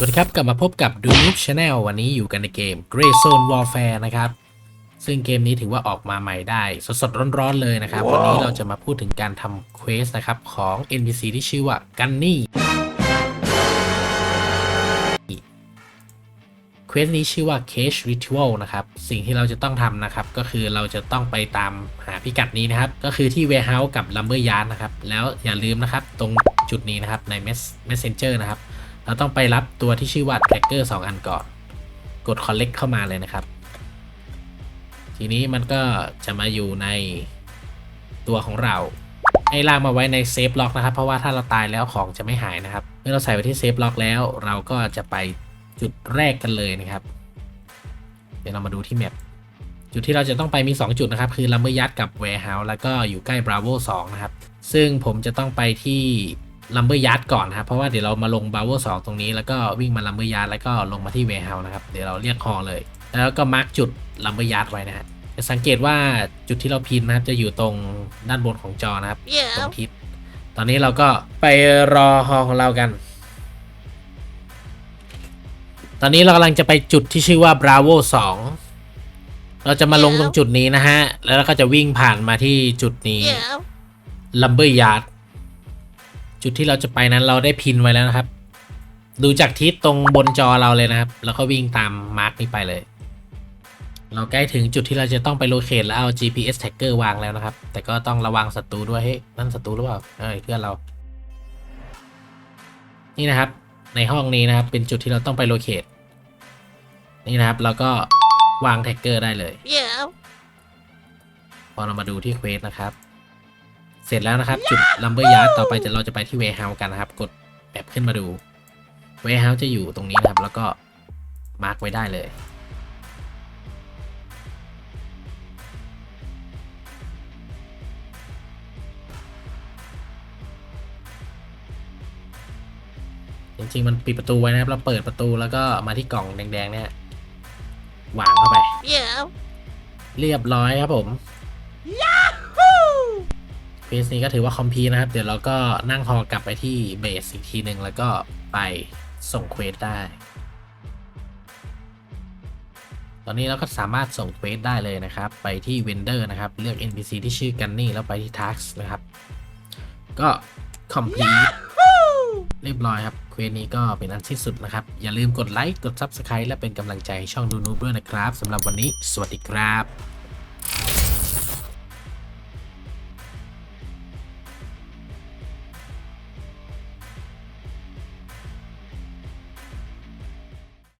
สวัสดีครับ กลับมาพบกับดูนูบชาแนลวันนี้อยู่กันในเกม Grey Zone Warfare นะครับ ซึ่งเกมนี้ถือว่าออกมาใหม่ได้ สดๆ ร้อนๆ เลยนะครับวันนี้เราจะมาพูดถึงการทำเควสนะครับของ NPC ที่ชื่อว่ากันนี่เควสนี้ชื่อว่า Cage Ritual นะครับ สิ่งที่เราจะต้องทำนะครับ ก็คือเราจะต้องไปตามหาพิกัดนี้นะครับ ก็คือที่ Warehouse กับ Lumber Yard นะครับ แล้วอย่าลืมนะครับ ตรงจุดนี้นะครับใน Mess- Messenger นะครับ เราต้องไปรับตัวที่ชื่อว่า tracker 2อันก่อน กด collect เข้ามาเลยนะครับ ทีนี้มันก็จะมาอยู่ในตัวของเราให้ลากมาไว้ในเซฟล็อกนะครับ เพราะว่าถ้าเราตายแล้วของจะไม่หายนะครับ เมื่อเราใส่ไว้ที่เซฟล็อกแล้ว เราก็จะไปจุดแรกกันเลยนะครับ เดี๋ยวเรามาดูที่แมปจุดที่เราจะต้องไปมี 2 จุดนะครับ คือลัมเบอร์ยัดกับ Warehouse แล้วก็อยู่ใกล้ Bravo 2นะครับ ซึ่งผมจะต้องไปที่ ลัมเบอร์ยัดก่อนนะครับ เพราะว่าเดี๋ยวเรามาลง Bravo 2ตรงนี้แล้วก็วิ่งมาลัมเบอร์ยัดแล้วก็ลงมาที่ Warehouse นะครับ เดี๋ยวเราเรียกคอเลย แล้วก็มาร์กจุดลัมเบอร์ยัดไว้นะฮะจะสังเกตว่าจุดที่เราพินนะครับ จะอยู่ตรงด้านบนของจอนะครับตรงทิศตอนนี้เราก็ไปรอฮอของเรากัน ตอนนี้เรากำลังจะไปจุดที่ชื่อว่า Bravo 2เราจะมาลงตรงจุดนี้นะฮะ แล้วเราก็จะวิ่งผ่านมาที่จุดนี้ Lumber Yard จุดที่เราจะไปนั้นเราได้พินไว้แล้วนะครับ ดูจากทิศตรงบนจอเราเลยนะครับ แล้วก็วิ่งตามมาร์กนี้ไปเลย เราใกล้ถึงจุดที่เราจะต้องไปโลเคทแล้วเอา GPS tracker วางแล้วนะครับ แต่ก็ต้องระวังศัตรูด้วยเฮ้ยนั่นศัตรูหรือเปล่าเอ้ยเพื่อนเรา นี่นะครับ ในห้องนี้นะครับ เป็นจุดที่เราต้องไปโลเคทนี่นะครับเราก็วางแท็กเกอร์ได้เลยพอเรามาดูที่เควสนะครับ เสร็จแล้วนะครับ จุด Lumber Yard ต่อไปจะเราจะไปที่ Warehouse กันนะครับ กดแมปขึ้นมาดู Warehouse จะอยู่ตรงนี้นะครับ แล้วก็มาร์กไว้ได้เลย จริงๆ มันปิดประตูไว้นะครับ เราเปิดประตูแล้วก็มาที่กล่องแดงๆ เนี่ย วางเข้าไป เรียบร้อยครับผม เฟสนี้ก็ถือว่าคอมพีนะครับ เดี๋ยวเราก็นั่งฮอกลับไปที่เบสอีกทีหนึ่งแล้วก็ไปส่งเควสได้ ตอนนี้เราก็สามารถส่งเควสได้เลยนะครับ ไปที่ Vendor นะครับ เลือก NPC ที่ชื่อกันนี่แล้วไปที่ Task นะครับ ก็ complete เรียบร้อยครับ เควสนี้ก็เป็นอันที่สุดนะครับ อย่าลืมกดไลค์ กด Subscribe และเป็นกำลังใจให้ช่องดูนูบด้วยนะครับสำหรับวันนี้ สวัสดีครับ